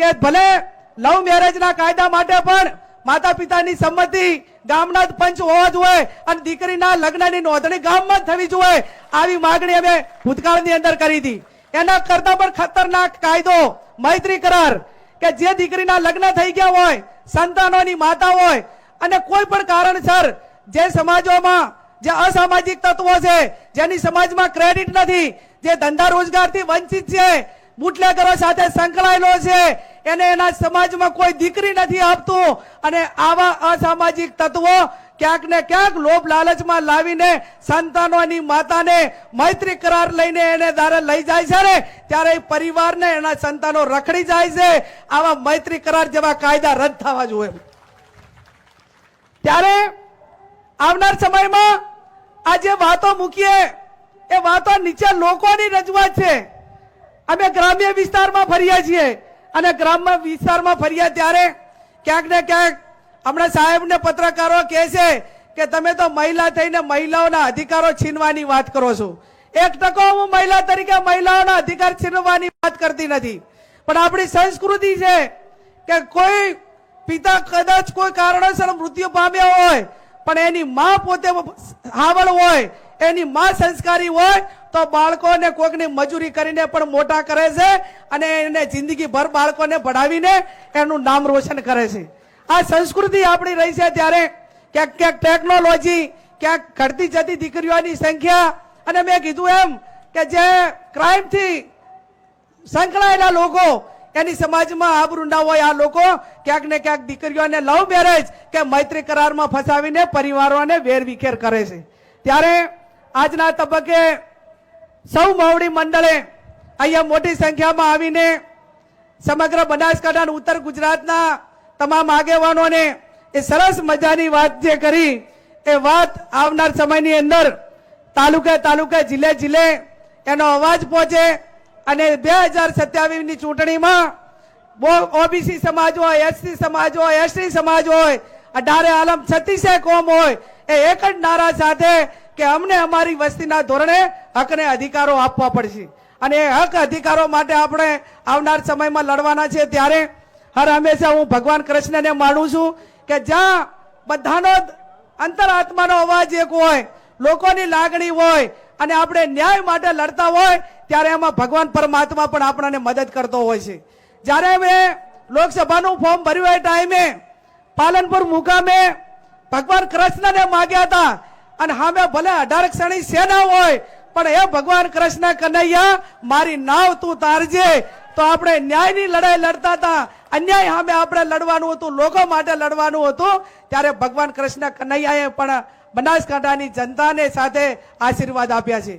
કે ભલે લવ મેરેજના કાયદા માટે પણ માતા પિતાની સંમતિ ગામના પંચ હોવા જોઈએ અને દીકરીના લગ્નની નોંધણી ગામમાં થવી જોઈએ આવી માગણી અમે ભૂતકાળની અંદર કરી હતી. એના કરતા પણ ખતરનાક કાયદો, મૈત્રી કરાર કે જે દીકરીના લગ્ન થઈ ગયા હોય, સંતાનોની માતા હોય અને કોઈ પણ કારણસર જે સમાજોમાં જે અસામાજિક તત્વો છે, જેની સમાજમાં ક્રેડિટ નથી, જે ધંધા રોજગારથી વંચિત છે, બુટલેગરો સાથે સંકળાયેલો છે એને એના સમાજમાં કોઈ દીકરી નથી આપતું. અને આવા અસામાજિક તત્વો ક્યાંક ને ક્યાંક લોભ લાલચમાં લાવીને સંતાનોની માતાને મૈત્રી કરાર લઈને એને દારે લઈ જાય છે ને, ત્યારે પરિવારને એના સંતાનો રખડી જાય છે. આવા મૈત્રી કરાર જેવા કાયદા રદ થવા જોઈએ. ત્યારે આવનાર સમયમાં આ જે વાતો મૂકીએ, એ વાતો નીચે લોકોની રજૂઆત છે. અમે ગ્રામ્ય વિસ્તારમાં ફર્યા છીએ. અને ગ્રામ્ય વિસ્તારમાં ફર્યા ત્યારે ક્યાંક ને ક્યાંક હમણાં સાહેબને પત્રકારો કહે છે કે તમે તો મહિલા થઈને મહિલાઓના અધિકારો છીનવાની વાત કરો છો. એક ટકો હું મહિલા તરીકે મહિલાઓના અધિકાર છીનવાની વાત કરતી નથી. પણ આપણી સંસ્કૃતિ છે કે કોઈ પિતા કદાચ કોઈ કારણોસર મૃત્યુ પામ્યો હોય, પણ એની મા પોતે હાવળ હોય એની માં સંસ્કારી હોય તો બાળકોને કોઈકની મજૂરી કરીને પણ મોટા કરે છે અને એને જિંદગીભર બાળકોને ભણાવીને એનું નામ રોશન કરે છે. આ સંસ્કૃતિ આપણી રહી છે ત્યારે ક્યાંક ક્યાંક ટેકનોલોજી ક્યાંક ઘટતી જતી દીકરીઓની સંખ્યા અને મેં કીધું એમ કે જે ક્રાઇમથી સંકળાયેલા લોકો, એની સમાજમાં આબરૂ ના હોય આ લોકો, ક્યાંક ને ક્યાંક દીકરીઓને લવ મેરેજ કે મૈત્રી કરારમાં ફસાવીને પરિવારોને વેરવિખેર કરે છે. ત્યારે આજના તબક્કે સૌ માવડી મંડળે અહીંયા મોટી સંખ્યામાં આવીને સમગ્ર બનાસકાંઠા ઉત્તર ગુજરાતના તમામ આગેવાનોને એ સરસ મજાની વાત જે કરી, એ વાત આવનાર સમયની અંદર તાલુકે તાલુકે, જિલ્લે જિલ્લે એનો અવાજ પહોંચે અને બે હજાર સત્યાવીસની ચૂંટણીમાં ચૂંટણીમાં ઓબીસી સમાજ હોય, એસસી સમાજ હોય, એસટી સમાજ હોય, અઢારે આલમ છત્રીસે કોમ હોય, એ એક જ નારા સાથે કે અમને અમારી વસ્તીના ધોરણે હકને અધિકારો આપવા પડશે. અને એ હક અધિકારો માટે આપણે આવનાર સમયમાં લડવાના છે ત્યારે હર હંમેશા હું ભગવાન કૃષ્ણને માનું છું કે જ્યાં બધાનો અંતરાત્માનો અવાજ એક હોય, લોકોની લાગણી હોય, અને આપણે ન્યાય માટે લડતા હોય, ત્યારે એમાં ભગવાન પરમાત્મા પણ આપણને મદદ કરતો હોય છે. જ્યારે મેં લોકસભાનું ફોર્મ ભર્યું એ ટાઈમે પાલનપુર મુકામે ભગવાન કૃષ્ણને માગ્યા હતા અને સામે ભલે અઢાર ક્ષણી સેના હોય, પણ એ ભગવાન કૃષ્ણ કનૈયા, મારી નાવ તું તારજે. તો આપણે ન્યાયની લડાઈ લડતા હતા. અન્યાય સામે આપણે લડવાનું હતું લોકો માટે લડવાનું હતું. ત્યારે ભગવાન કૃષ્ણ કનૈયાએ પણ બનાસકાંઠાની જનતાને સાથે આશીર્વાદ આપ્યા છે.